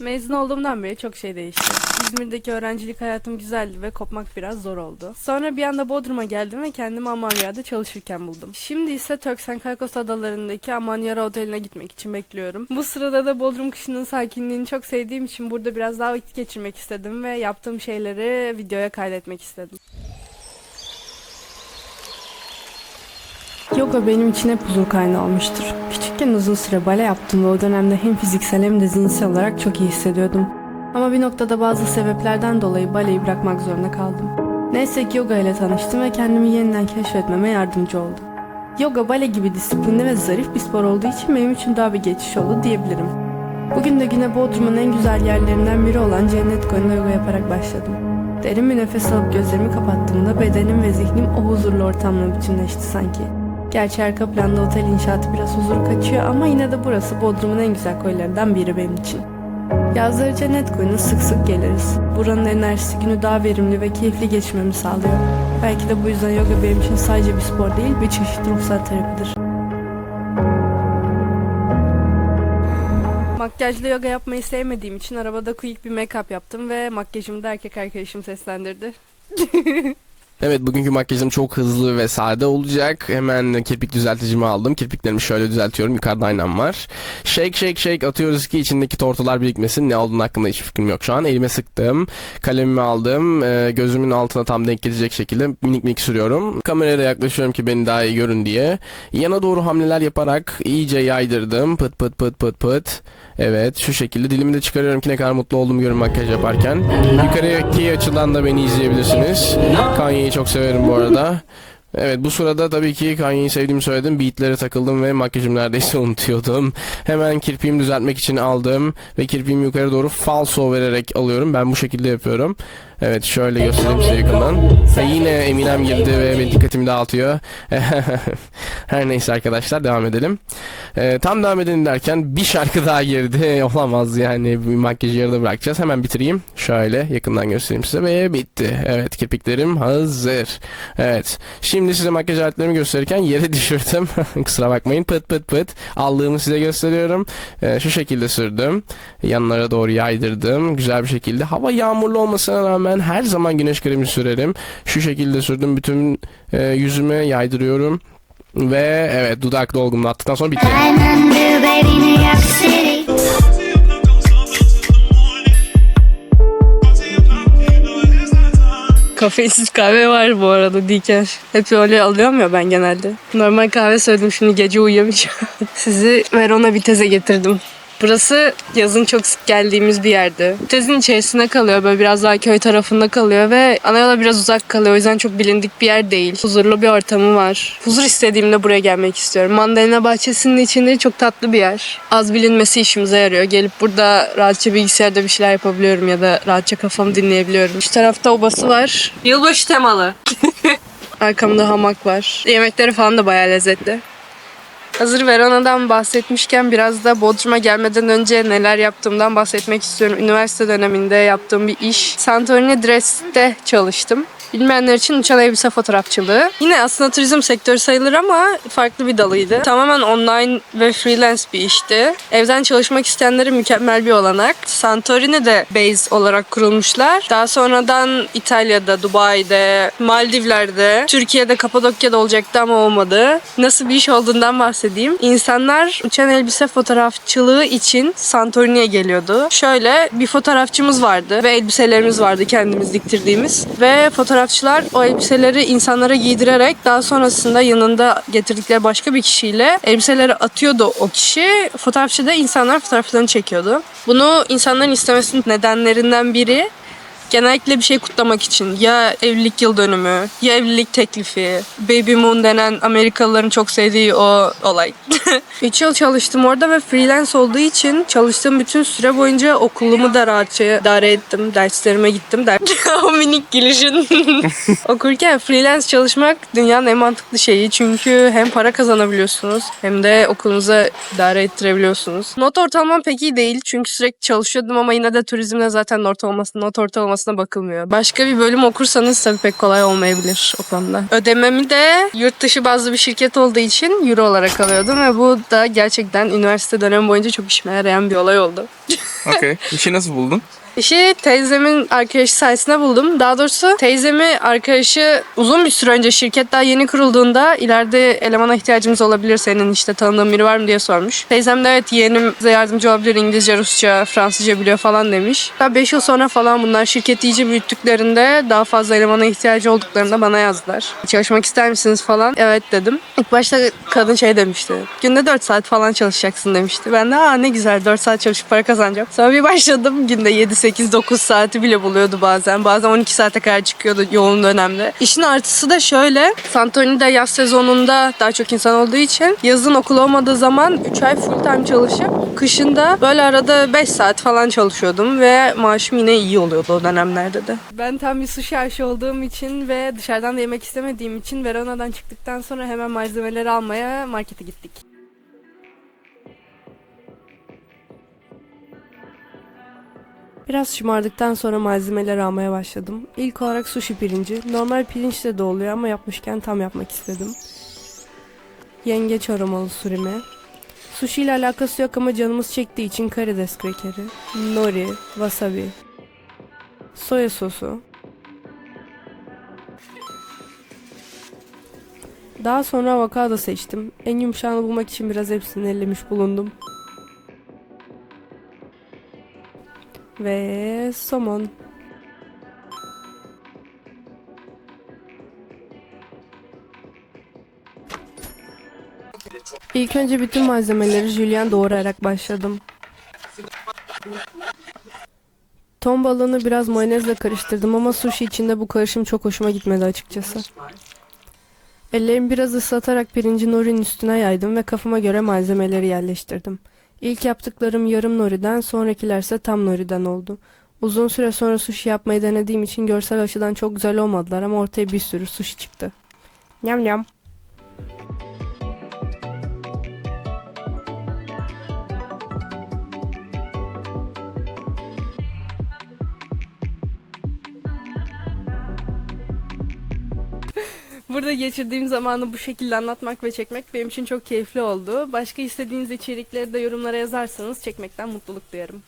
Mezun olduğumdan beri çok şey değişti. İzmir'deki öğrencilik hayatım güzeldi ve kopmak biraz zor oldu. Sonra bir anda Bodrum'a geldim ve kendimi Amanya'da çalışırken buldum. Şimdi ise Turks and Caicos adalarındaki Amanyara Oteli'ne gitmek için bekliyorum. Bu sırada da Bodrum kışının sakinliğini çok sevdiğim için burada biraz daha vakit geçirmek istedim ve yaptığım şeyleri videoya kaydetmek istedim. Yoga benim için hep huzur kaynağı olmuştur. Küçükken uzun süre bale yaptım ve o dönemde hem fiziksel hem de zihinsel olarak çok iyi hissediyordum. Ama bir noktada bazı sebeplerden dolayı baleyi bırakmak zorunda kaldım. Neyse ki yoga ile tanıştım ve kendimi yeniden keşfetmeme yardımcı oldu. Yoga bale gibi disiplinli ve zarif bir spor olduğu için benim için daha bir geçiş oldu diyebilirim. Bugün de güne Bodrum'un en güzel yerlerinden biri olan Cennet Koyu'nda yoga yaparak başladım. Derin bir nefes alıp gözlerimi kapattığımda bedenim ve zihnim o huzurlu ortamla bütünleşti sanki. Gerçi arka planda otel inşaatı biraz huzur kaçıyor ama yine de burası Bodrum'un en güzel koylarından biri benim için. Yazları cennet koyuna sık sık geliriz. Buranın enerjisi günü daha verimli ve keyifli geçirmemi sağlıyor. Belki de bu yüzden yoga benim için sadece bir spor değil, bir çeşit ruhsal terapidir. Makyajlı yoga yapmayı sevmediğim için arabada quick bir make-up yaptım ve makyajımı da erkek arkadaşım seslendirdi. Evet bugünkü makyajım çok hızlı ve sade olacak. Hemen kirpik düzelticimi aldım. Kirpiklerimi şöyle düzeltiyorum. Yukarıda aynam var. Shake shake shake atıyoruz ki içindeki tortular birikmesin. Ne olduğunu hakkında hiçbir fikrim yok şu an. Elime sıktım. Kalemimi aldım. Ee, gözümün altına tam denk gelecek şekilde minik minik sürüyorum. Kameraya da yaklaşıyorum ki beni daha iyi görün diye. Yana doğru hamleler yaparak iyice yaydırdım. Pıt pıt pıt pıt pıt. Evet şu şekilde dilimi de çıkarıyorum ki ne kadar mutlu olduğumu görün makyaj yaparken. Yukarıdaki açıdan da beni izleyebilirsiniz. Kanye'yi çok severim bu arada. Evet bu sırada tabii ki Kanye'yi sevdiğimi söyledim. Beatlere takıldım ve makyajımı neredeyse unutuyordum. Hemen kirpiğimi düzeltmek için aldım. Ve kirpiğimi yukarı doğru falso vererek alıyorum. Ben bu şekilde yapıyorum. Evet şöyle göstereyim size yakından. Ve yine Eminem girdi ve benim dikkatimi dağıtıyor. Her neyse arkadaşlar devam edelim. Ee, tam devam edelim derken bir şarkı daha girdi. Olamaz yani bir makyajı yarıda bırakacağız. Hemen bitireyim. Şöyle yakından göstereyim size ve bitti. Evet kirpiklerim hazır. Evet. Şimdi size makyaj aletlerimi gösterirken yere düşürdüm. Kusura bakmayın. Pıt pıt pıt. Aldığımı size gösteriyorum. Ee, şu şekilde sürdüm. Yanlara doğru yaydırdım. Güzel bir şekilde. Hava yağmurlu olmasına rağmen her zaman güneş kremi sürerim. Şu şekilde sürdüm. Bütün e, yüzüme yaydırıyorum. Ve evet dudak dolgumunu attıktan sonra bitti. Kafeinsiz kahve var bu arada Diker. Hep öyle alıyorum ya ben genelde. Normal kahve söyledim şimdi gece uyuyamayacağım. Sizi Verona Vitez'e getirdim. Burası yazın çok sık geldiğimiz bir yerdi. Vitez'in içerisinde kalıyor böyle biraz daha köy tarafında kalıyor ve ana yola biraz uzak kalıyor. O yüzden çok bilindik bir yer değil. Huzurlu bir ortamı var. Huzur istediğimde buraya gelmek istiyorum. Mandalina bahçesinin içinde çok tatlı bir yer. Az bilinmesi işimize yarıyor. Gelip burada rahatça bilgisayarda bir şeyler yapabiliyorum ya da rahatça kafamı dinleyebiliyorum. Şu tarafta obası var. Yılbaşı temalı. Arkamda hamak var. Yemekleri falan da bayağı lezzetli. Hazır Verona'dan bahsetmişken biraz da Bodrum'a gelmeden önce neler yaptığımdan bahsetmek istiyorum. Üniversite döneminde yaptığım bir iş. Santorini Dres'te çalıştım. Bilmeyenler için uçan elbise fotoğrafçılığı. Yine aslında turizm sektörü sayılır ama farklı bir dalıydı. Tamamen online ve freelance bir işti. Evden çalışmak isteyenlere mükemmel bir olanak. Santorini'de base olarak kurulmuşlar. Daha sonradan İtalya'da, Dubai'de, Maldivler'de, Türkiye'de, Kapadokya'da olacaktı ama olmadı. Nasıl bir iş olduğundan bahsedeyim. İnsanlar uçan elbise fotoğrafçılığı için Santorini'ye geliyordu. Şöyle bir fotoğrafçımız vardı ve elbiselerimiz vardı kendimiz diktirdiğimiz. Ve fotoğrafçılar o elbiseleri insanlara giydirerek daha sonrasında yanında getirdikleri başka bir kişiyle elbiseleri atıyordu o kişi. Fotoğrafçı da insanlar fotoğraflarını çekiyordu. Bunu insanların istemesinin nedenlerinden biri genellikle bir şey kutlamak için ya evlilik yıl dönümü ya evlilik teklifi baby moon denen Amerikalıların çok sevdiği o olay. 3 yıl çalıştım orada ve freelance olduğu için çalıştığım bütün süre boyunca okulumu da rahatça idare ettim. Derslerime gittim. Der o minik gülüşün. Okurken freelance çalışmak dünyanın en mantıklı şeyi. Çünkü hem para kazanabiliyorsunuz hem de okulunuza idare ettirebiliyorsunuz. Not ortalamam pek iyi değil. Çünkü sürekli çalışıyordum ama yine de turizmde zaten not olması, not ortalaması ortalamasına bakılmıyor. Başka bir bölüm okursanız tabii pek kolay olmayabilir o konuda. Ödememi de yurt dışı bazlı bir şirket olduğu için euro olarak alıyordum ve bu da gerçekten üniversite dönemi boyunca çok işime yarayan bir olay oldu. Okey. İşi nasıl buldun? İşi teyzemin arkadaşı sayesinde buldum. Daha doğrusu teyzemi arkadaşı uzun bir süre önce şirket daha yeni kurulduğunda ileride elemana ihtiyacımız olabilir senin işte tanıdığın biri var mı diye sormuş. Teyzem de evet yeğenim bize yardımcı olabilir İngilizce, Rusça, Fransızca biliyor falan demiş. Daha 5 yıl sonra falan bunlar şirketi iyice büyüttüklerinde daha fazla elemana ihtiyacı olduklarında bana yazdılar. Çalışmak ister misiniz falan. Evet dedim. İlk başta kadın şey demişti. Günde 4 saat falan çalışacaksın demişti. Ben de aa ne güzel 4 saat çalışıp para kazanacağım. Sonra bir başladım günde 7-8-9 saati bile buluyordu bazen. Bazen 12 saate kadar çıkıyordu yoğun dönemde. İşin artısı da şöyle. Santorini'de yaz sezonunda daha çok insan olduğu için yazın okul olmadığı zaman 3 ay full time çalışıp kışında böyle arada 5 saat falan çalışıyordum ve maaşım yine iyi oluyordu o dönemlerde de. Ben tam bir sushi aşı olduğum için ve dışarıdan da yemek istemediğim için Verona'dan çıktıktan sonra hemen malzemeleri almaya markete gittik. Biraz şımardıktan sonra malzemeleri almaya başladım. İlk olarak sushi pirinci. Normal pirinç de oluyor ama yapmışken tam yapmak istedim. Yengeç aromalı surimi. Sushi ile alakası yok ama canımız çektiği için karides krekeri. Nori, wasabi. Soya sosu. Daha sonra avokado seçtim. En yumuşağını bulmak için biraz hepsini ellemiş bulundum. Ve somon. İlk önce bütün malzemeleri jülyen doğrayarak başladım. Ton balığını biraz mayonezle karıştırdım ama sushi içinde bu karışım çok hoşuma gitmedi açıkçası. Ellerimi biraz ıslatarak pirinci norinin üstüne yaydım ve kafama göre malzemeleri yerleştirdim. İlk yaptıklarım yarım noriden, sonrakilerse tam noriden oldu. Uzun süre sonra sushi yapmayı denediğim için görsel açıdan çok güzel olmadılar ama ortaya bir sürü sushi çıktı. Nyam nyam. Burada geçirdiğim zamanı bu şekilde anlatmak ve çekmek benim için çok keyifli oldu. Başka istediğiniz içerikleri de yorumlara yazarsanız çekmekten mutluluk duyarım.